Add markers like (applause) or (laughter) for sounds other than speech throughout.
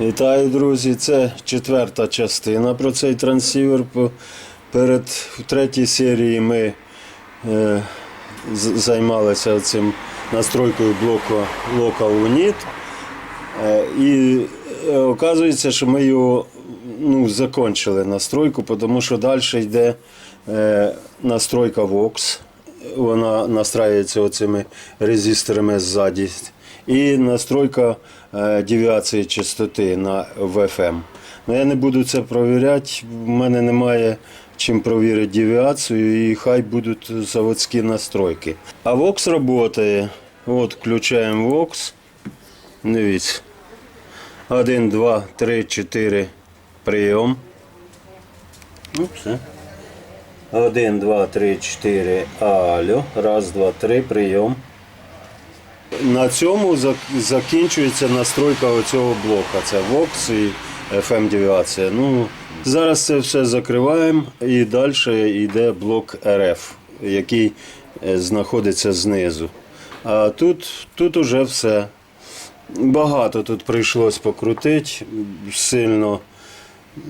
Вітаю, друзі! Це четверта частина про цей трансівер. Перед в третій серії ми е, займалися цим настройкою блоку Local Unit. Е, і е, оказується, що ми його ну, закончили настройку, тому що далі йде е, настройка Vox. Вона настраюється оцими резисторами ззаді. І настройка девіації частоти на VFM. Ну, я не буду це провіряти, в мене немає чим провірити девіацію, і хай будуть заводські настройки. А Vox працює. От, включаємо Vox. Дивіться. 1, 2, 3, 4 прийом. Ну, все. 1, 2, 3, 4. Алло. Раз, два, три, прийом. На цьому закінчується настройка оцього блока. Це Vox і FM девіація. Ну, зараз це все закриваємо і далі йде блок RF, який е, знаходиться знизу. А тут, тут уже все. Багато тут прийшлось покрутити, сильно.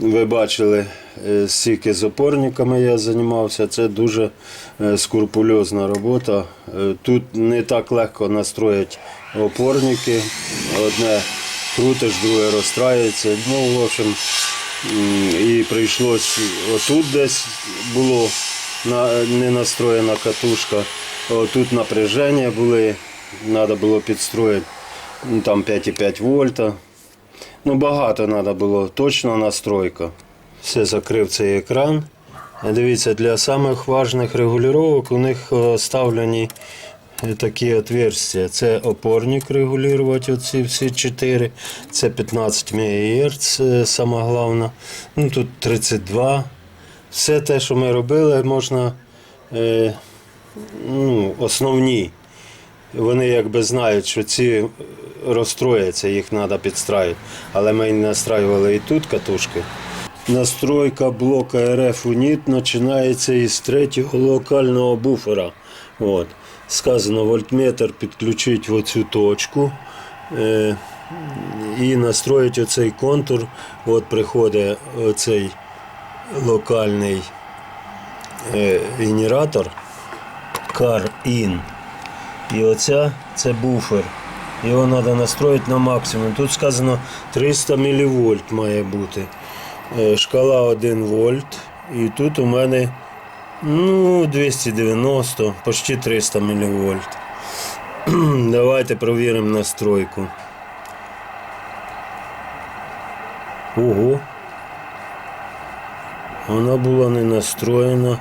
Ви бачили, е, стільки з опорниками я займався. Це дуже е, скрупульозна робота. Е, Тут не так легко настроїти опорники. Одне крутиш, друге розстраюється. Ну, в общем, і прийшлось отут десь було не настроєна катушка. Тут напряження були, треба було підстроїти ну, там 5,5 вольта. Ну, багато треба було, точно настройка. Все закрив цей екран. Дивіться, для самих важних регулювання у них е, ставлені е, такі отверстия. Це опорник регулювати, оці всі чотири. Це 15 МГц, е, саме головне. Ну, тут 32. Все те, що ми робили, можна е, ну, основні. Вони якби знають, що ці розстрояться, їх треба підстраювати. Але ми настраювали і тут катушки. Настройка блока RF Unit починається із третього локального буфера. От. Сказано, вольтметр підключити в оцю точку е, і настроїти оцей контур. От приходить оцей локальний е, генератор CAR-IN. І оця це буфер. Його треба настроїти на максимум. Тут сказано 300 мВ має бути. Е, Шкала 1 вольт. І тут у мене ну, 290, почти 300 мВ. (clears throat) Давайте провіримо настройку. Ого. Вона була не настроєна.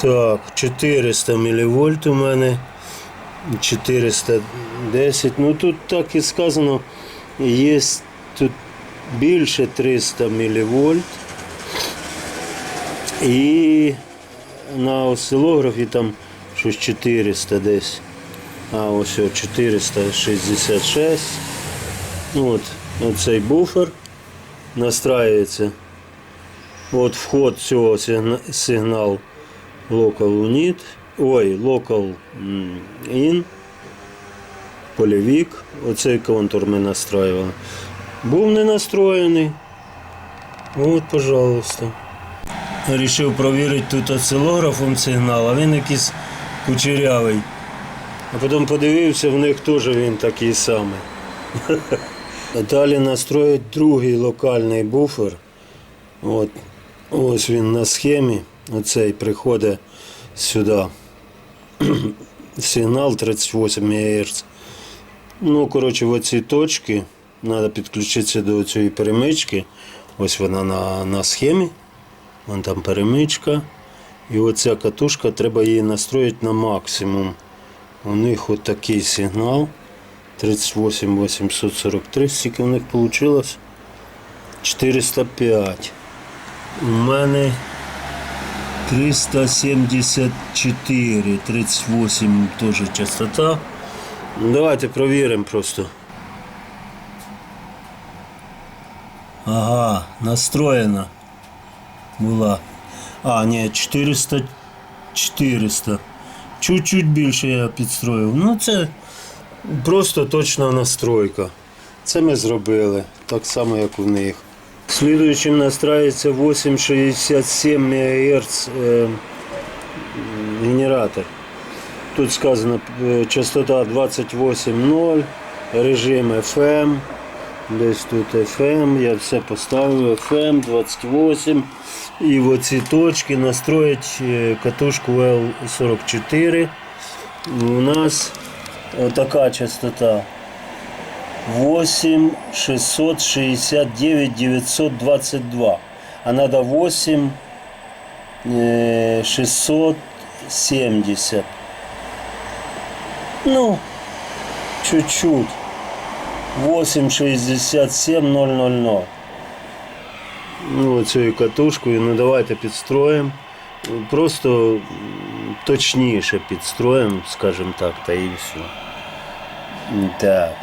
Так, 400 мВ у мене. 410. Ну тут так і сказано, є тут більше 300 мВ. І на осцилографі там щось 400 десь. А ось 466. Ну, От, оцей буфер настраюється. От вход цього сигна- сигнал Local Unit, ой, Local In, полівік. Оцей контур ми настраювали. Був не настроєний. От, пожалуйста. Рішив провірити тут осцилографом сигнал, а він якийсь кучерявий. А потім подивився, в них теж він такий самий. (laughs) Далі настроїть другий локальний буфер. От, ось він на схемі. Оцей приходить сюди. (clears throat) Сигнал 38 МГц. Ну, коротше, в оці точки треба підключитися до цієї перемички. Ось вона на, на схемі. Вон там перемичка. І оця катушка, треба її настроїти на максимум. У них от такий сигнал. 38 843, скільки в них вийшло? 405. У мене 374, 38 теж частота. Давайте провіримо просто. Ага, настроєна була. А, ні, 400. 400. Чуть-чуть більше я підстроїв. Ну, це просто точна настройка. Це ми зробили, так само, як у них. Слідуючим настраивается 8,67 МГц е, генератор. Тут сказано е, частота 28.0, режим FM. Десь тут FM, я все поставив, FM 28. І в оці точки настроїть е, катушку L44. У нас така частота 8 669 922. А надо 8 э, 670. Ну, чуть-чуть. 8 67 000. Ну, цією катушкою, ну давайте підстроїмо. Просто м, точніше підстроїмо, скажімо так, та і все. Так.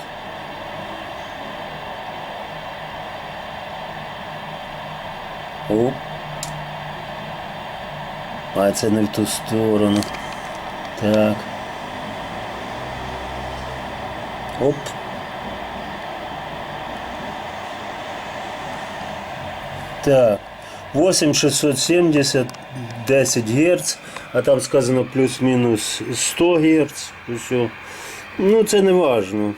Оп. А це не в ту сторону. Так. Оп. Так. 8670, 10 Гц, а там сказано плюс-мінус 100 Гц. Все. Ну це не важно.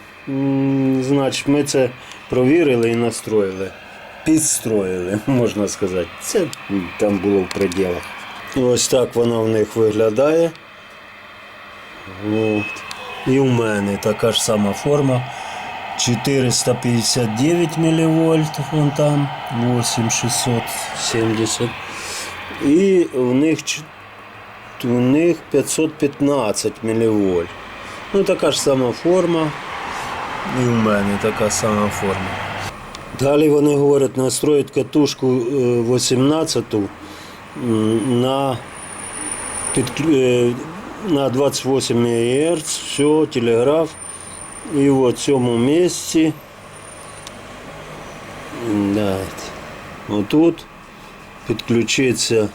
Значить, ми це провірили і настроїли. Підстроїли, (laughs) можна сказати. Це там було в пределах. Ось так воно в них виглядає. От. І у мене така ж сама форма. 459 мВ, вон там, 8670. І у них, у них 515 мВ. Ну, така ж сама форма. І у мене така сама форма. Далі вони говорять настроїть катушку е, 18 м, на, е, на 28 МГц, все, телеграф. І в цьому місці. Да, отут підключиться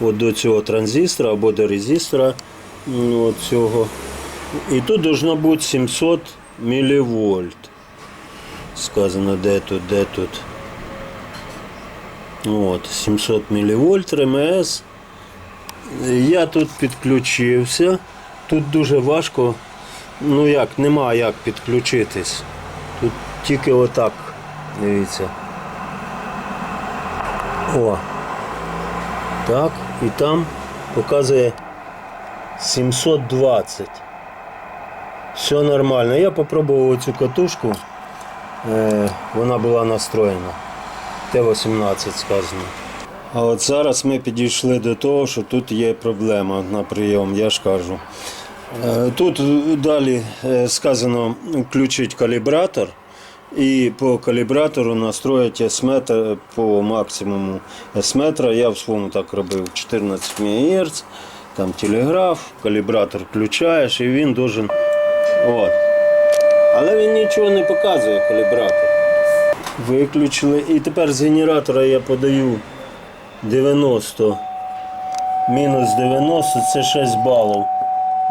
от до цього транзистора або до резистора от цього. І тут должно бути 700 мілівольт. Сказано, де тут, де тут. От, 700 мВ РМС. Я тут підключився. Тут дуже важко. Ну як, нема як підключитись. Тут тільки отак. Дивіться. О. Так, і там показує 720. Все нормально. Я попробував цю катушку. Е, вона була настроєна. Т-18 сказано. А от зараз ми підійшли до того, що тут є проблема на прийом, я ж кажу. Е, Тут далі е, сказано включити калібратор і по калібратору настроїти S-метр по максимуму S-метра. Я в своєму так робив 14 МГц, там телеграф, калібратор включаєш і він должен. От. Але він нічого не показує калібратор. Виключили. І тепер з генератора я подаю 90. Мінус 90 це 6 балів.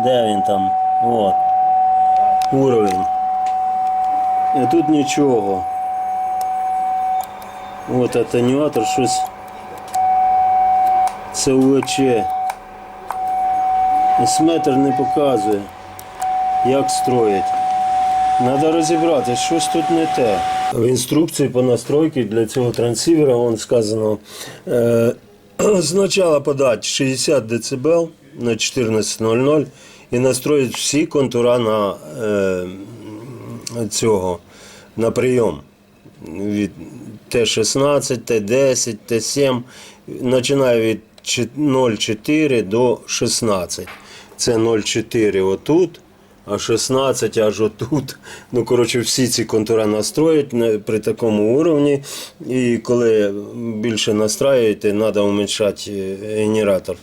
Де він там? От. Уровень. І тут нічого. От атенюатор щось. Це УВЧ. Есметр не показує. Як строїть. Треба розібрати, щось тут не те. В інструкції по настройці для цього трансивера вон сказано е, (clears throat) спочатку подати 60 дБ на 14.00 і настроїти всі контура на е, цього на прийом. Від Т-16, Т-10, Т-7, починає від 0,4 до 16. Це 0,4 отут, а 16 аж отут. Ну, коротше, всі ці контури настроїть при такому уровні. І коли більше настраюєте, треба уменьшати е, генератор.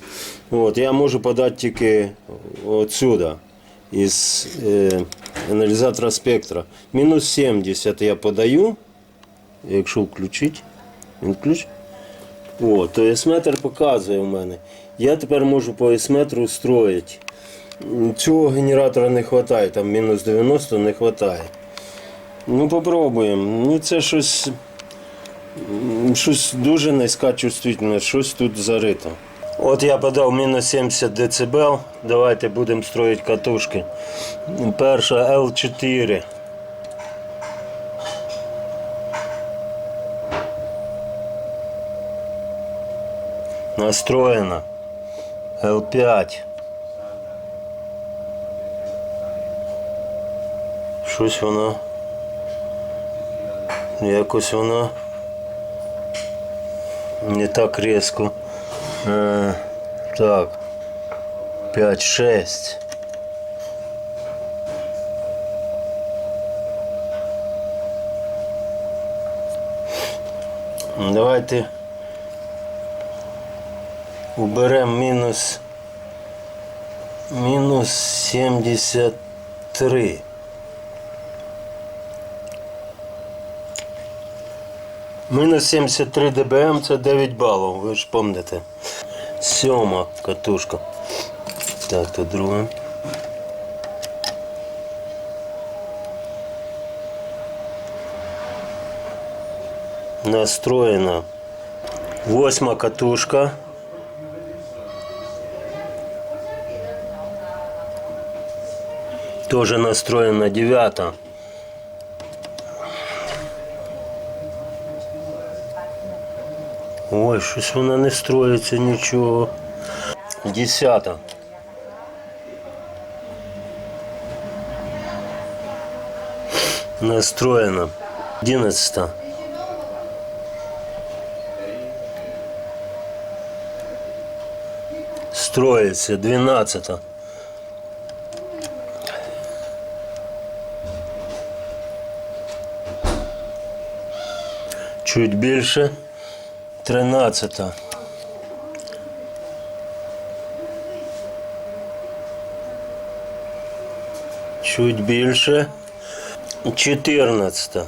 От, я можу подати тільки отсюда, із е, аналізатора спектра. Мінус 70 я подаю, якщо включити. Він включить. О, то есметр показує у мене. Я тепер можу по есметру строїти. Цього генератора не вистачає, там мінус 90 не вистачає. Ну, попробуємо. Ну, це щось, щось дуже низька чувствительність, щось тут зарито. От я подав мінус 70 дБ. Давайте будемо строїти катушки. Перша L4. Настроєна. L5. Щось воно. Якось воно не так різко. Е, так. 5-6. Давайте уберемо мінус мінус 73. Мінус 73 дБм це 9 балів, ви ж пам'ятаєте. Сьома катушка. Так, то друга. Настроєна. Восьма катушка. Тоже настроена девята. Ой, щось вона не строїться нічого. Десята. Настроєна. Одинадцята. Строїться. Двенадцята. Чуть більше. Тринадцята. Чуть більше. Чотирнадцята.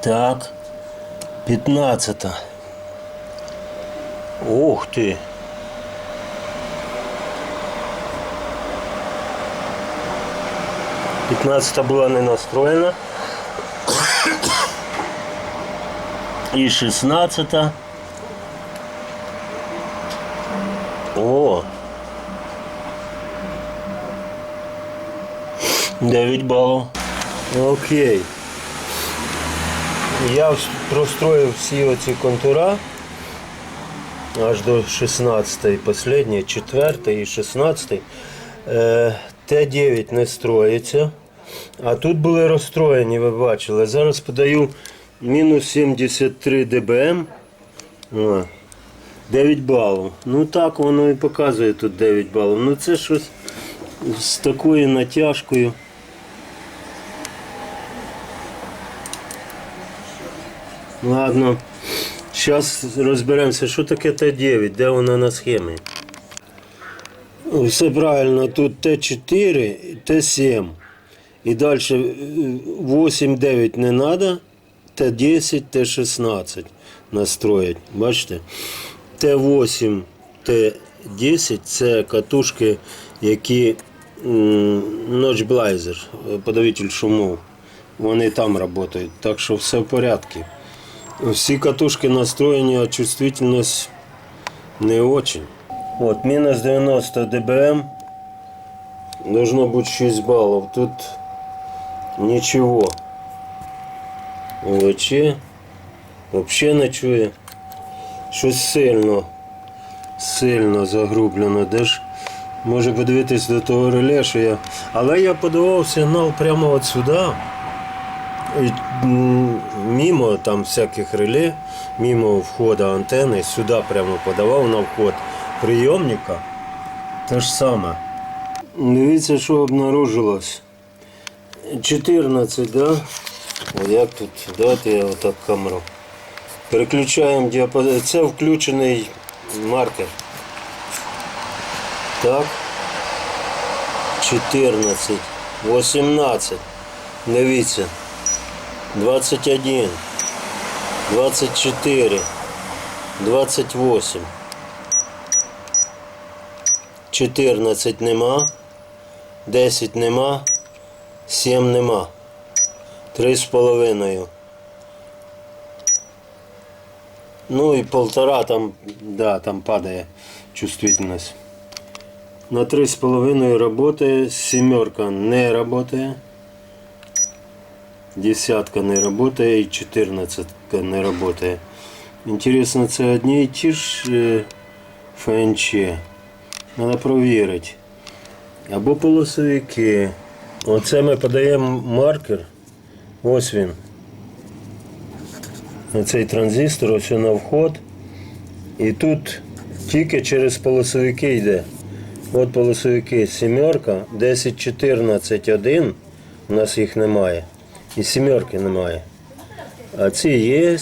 Так. П'ятнадцята. Ух ти. Пятнадцата була не настроєна. І шістнадцята. О. 9 балів. Окей. Я простроїв всі оці контура аж до 16 последній, 4 і 16. Е, Т9 не строїться. А тут були розстроєні, ви бачили. Зараз подаю мінус 73 дБм. 9 балів. Ну так воно і показує тут 9 балів. Ну це щось з такою натяжкою. Ладно. Зараз розберемося, що таке Т9, де вона на схемі. Все правильно, тут Т4, Т7. І далі 8-9 не треба, Т10, Т16 настроїть. Бачите? Т8, Т10 це катушки, які ночблайзер, подавитель шумов. Вони там працюють. Так що все в порядку. Всі катушки настроєні, а чувствительність не очень. От, мінус 90 дБм. Должно бути 6 балів. Тут нічого. ОВЧ взагалі не чує. Щось сильно, сильно загрублено. Де ж може подивитись до того реле, що я. Але я подавав сигнал прямо от сюди. І, мимо там всяких реле, мимо входа антенни, сюди прямо подавав на вход прийомника. Те ж саме. Дивіться, що обнаружилось. 14, да? О, як тут? Давайте я отак камеру. Переключаємо діапазон. Це включений маркер. Так. 14. 18. Дивіться. 21, 24, 28, 14 нема, 10 нема, 7 нема, 3 з половиною. Ну і полтора там, да, там падає чувствительність. На 3,5 работает, семерка не работает, десятка не работает и четырнадцатка не работает. Интересно, це одні і ті ж е, ФНЧ. Треба провірити. Або полосовики. Оце ми подаємо маркер. Ось він. Оцей транзистор, ось на вход. І тут тільки через полосовики йде. От полосовики сімерка, 10, 14, 1. У нас їх немає. І сімерки немає. А ці є.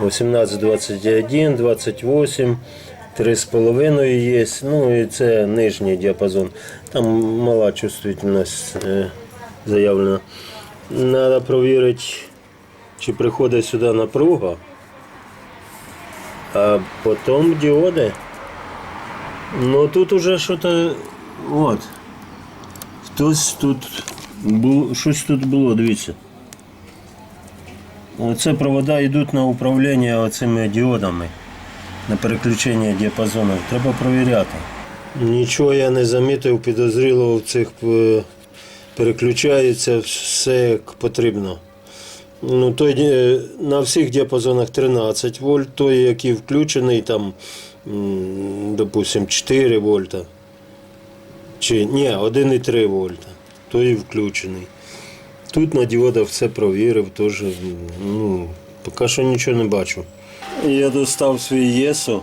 18, 21, 28, 3,5 є. Ну і це нижній діапазон. Там мала чувствительність е, заявлена. Треба провірити, чи приходить сюди напруга. А потім діоди. Ну тут уже що-то. От. Хтось тут було, щось тут було, дивіться. Оце провода йдуть на управління оцими діодами, на переключення діапазону. Треба провіряти. Нічого я не замітив підозрілого в цих е, переключається все як потрібно. Ну, той, е, на всіх діапазонах 13 вольт, той, який включений, там, допустим, 4 вольта. Чи ні, 1,3 вольта. Той включений. Тут на діодах все провірив, теж, ну, поки що нічого не бачу. Я достав свій ЄСО.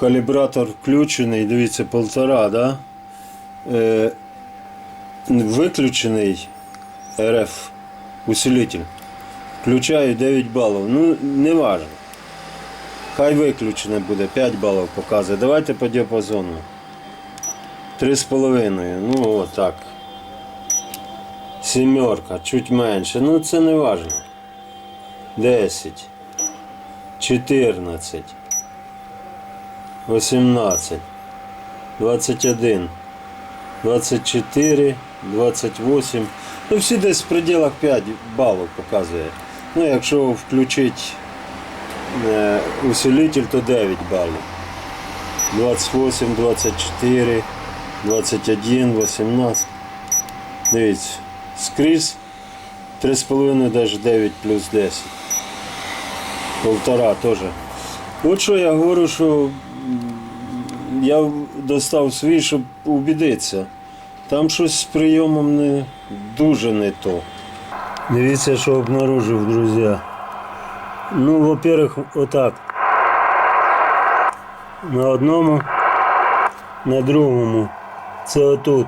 Калібратор включений, дивіться, полтора, да? Е, виключений РФ усилитель. Включаю 9 балів. Ну, не важно. Хай виключене буде, 5 балів показує. Давайте по діапазону. 3,5. Ну отак. Сімерка, чуть менше. Ну це не важно. 10. 14. 18. 21. 24, 28. Ну, всі десь в пределах 5 балів показує. Ну, якщо включити е, усилитель, то 9 балів. 28, 24, 21, 18. Дивіться, скрізь 3,5, навіть 9 плюс 10. Полтора теж. От що я говорю, що я достав свій, щоб убідитися. Там щось з прийомом не дуже не то. Дивіться, що обнаружив, друзі. Ну, во-первых, отак. На одному, на другому. Це отут.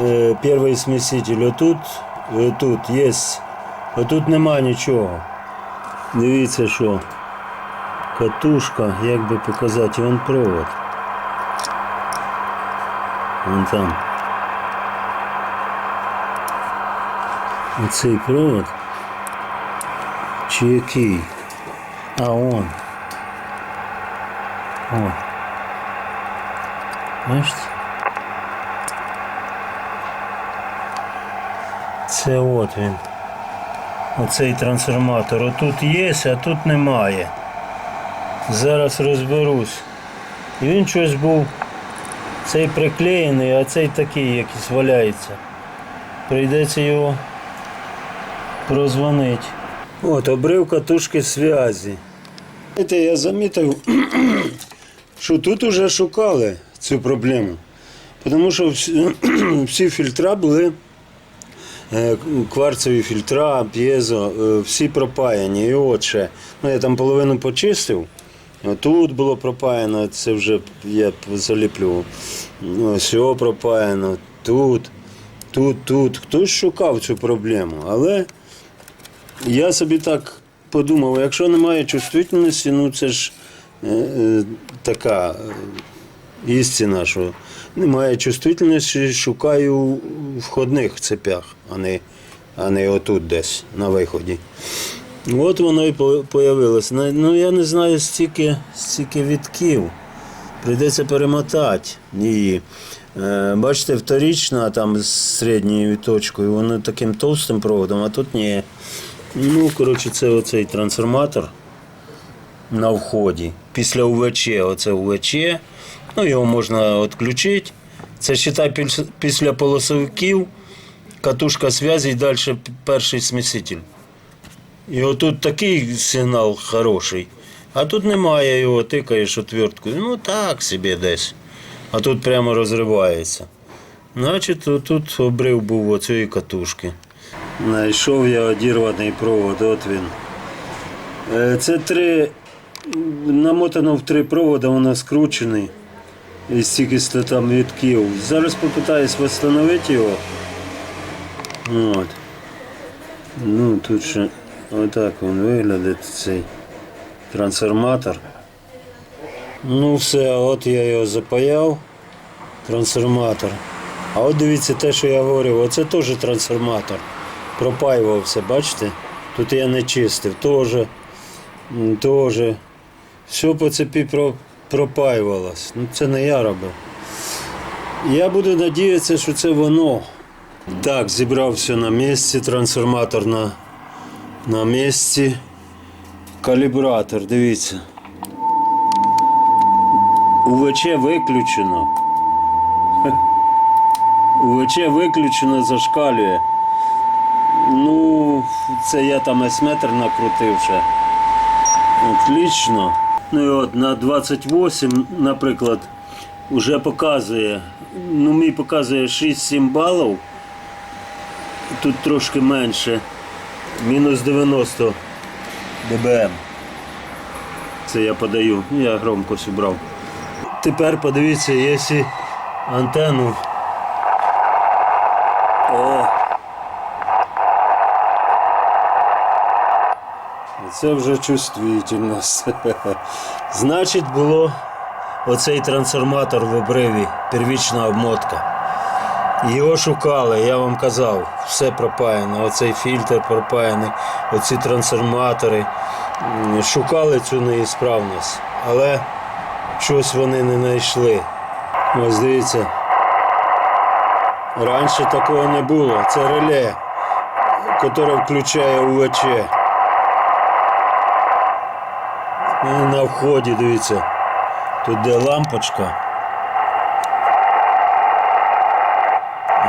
Е, перший сміситель. Отут, отут є. Отут нема нічого. Дивіться, що. Катушка, як би показати, вон провод. Вон там. Оцей провод. Чи який? А он. О. Бачите? Це от він. Оцей трансформатор. Отут є, а тут немає. Зараз розберусь. І він щось був. Цей приклеєний, а цей такий якийсь валяється. Прийдеться його прозвонити. От, обрив катушки зв'язі. Я замітив, (clears throat) що тут уже шукали цю проблему. Тому що всі, (clears throat) фільтра були кварцеві фільтра, п'єзо, е, всі пропаяні. І от ще. Ну, я там половину почистив. Тут було пропаяно, це вже я заліплював. Ось його пропаяно, тут, тут, тут. Хтось шукав цю проблему. Але я собі так подумав, якщо немає чувствительності, ну це ж е, е, така е, істина, що немає чувствительності, шукаю в входних цепях, а не а не отут десь на виході. От воно і по- появилось. Ну я не знаю стільки, стільки відків. Прийдеться перемотати її. Е, бачите, вторічна там з середньою відточкою, воно таким товстим проводом, а тут ні. Ну, коротше, це оцей трансформатор на вході. Після УВЧ, оце УВЧ. Ну, його можна відключити. Це считай після полосовиків, катушка зв'язі і далі перший сміситель. І отут такий сигнал хороший. А тут немає його, тикаєш отверткою. Ну так собі десь. А тут прямо розривається. Значить, тут обрив був оцієї катушки. Знайшов я одірваний провод, от він. Е, Це три, намотано в три провода, воно скручений. Стільки там відків. Зараз попитаюсь встановити його. От. Ну, тут ще отак він виглядає цей трансформатор. Ну все, от я його запаяв. Трансформатор. А от дивіться те, що я говорив, оце теж трансформатор. Пропаювався, бачите? Тут я не чистив, Теж. Все по цепі про- пропаювалось. Ну це не я робив. Я буду надіятися, що це воно. Так, зібрав все на місці, трансформатор на, на місці. Калібратор, дивіться. УВЧ виключено. (laughs) УВЧ виключено, зашкалює. Ну, це я там есметр накрутив ще. Отлично. Ну і от на 28, наприклад, вже показує. Ну, мій показує 6-7 балів. Тут трошки менше. Мінус 90 ДБМ. Це я подаю. Я громкость убрав. Тепер подивіться, якщо антенну. О! Це вже чувствительність. (laughs) Значить, було оцей трансформатор в обриві, первічна обмотка. Його шукали, я вам казав, все пропаяно. Оцей фільтр пропаяний, оці трансформатори. Шукали цю неісправність, але щось вони не знайшли. Ось дивіться. Раніше такого не було. Це реле, яке включає УВЧ. І на вході, дивіться, тут де лампочка.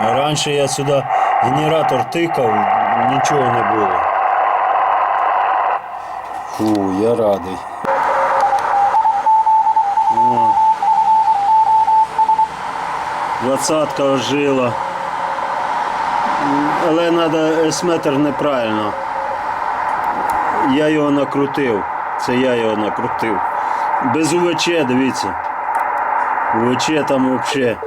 Раніше я сюди генератор тикав, нічого не було. Фу, я радий. Двадцятка ожила. Але треба есметр неправильно. Я його накрутив. Це я його накрутив. Без УВЧ, дивіться. УВЧ там взагалі.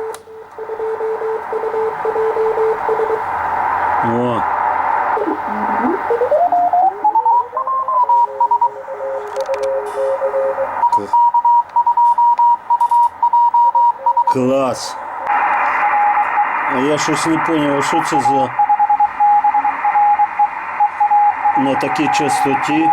О. Клас. А я щось не зрозумів, що це за на такій частоті.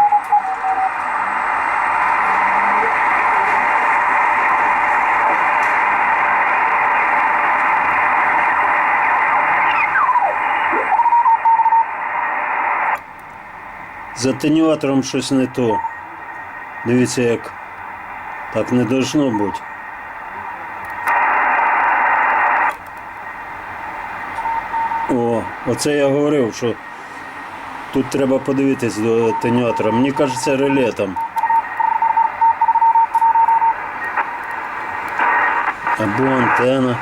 З атенюатором щось не то. Дивіться, як так не должно бути. О, оце я говорив, що тут треба подивитись до атенюатора. Мені кажеться, реле там. Або антена.